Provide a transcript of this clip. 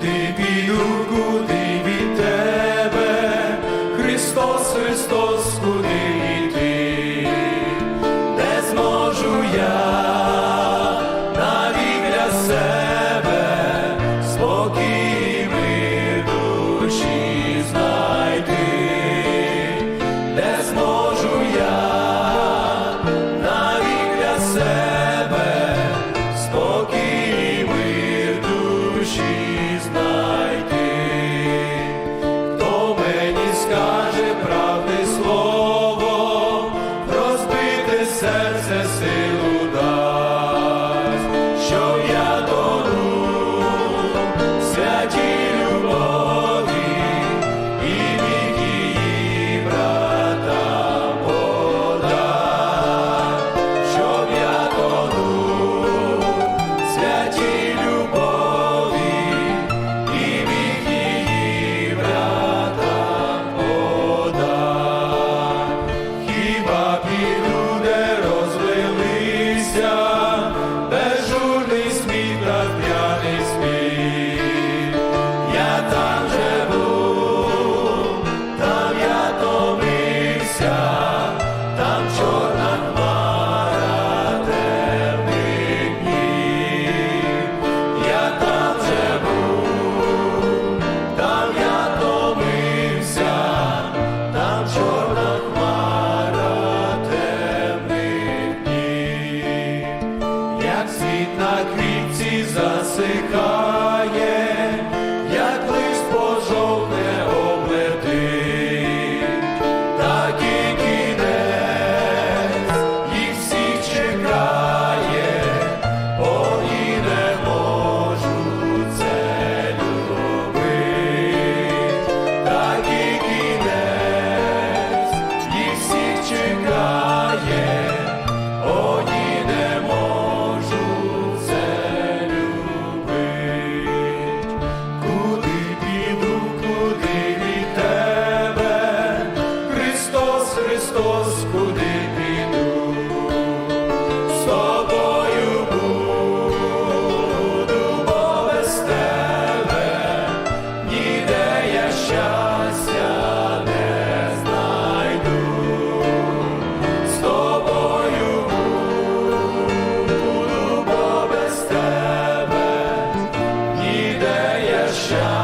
куди піду, куди від тебе, Христос, Христос, куди йти, не зможу я? Навіть для себе, спокій душі знайти, не зможу. Esse é seu. Христос, куди піду, з тобою буду, бо без тебе, ніде я щастя не знайду, з тобою буду, бо без тебе, ніде я щастя.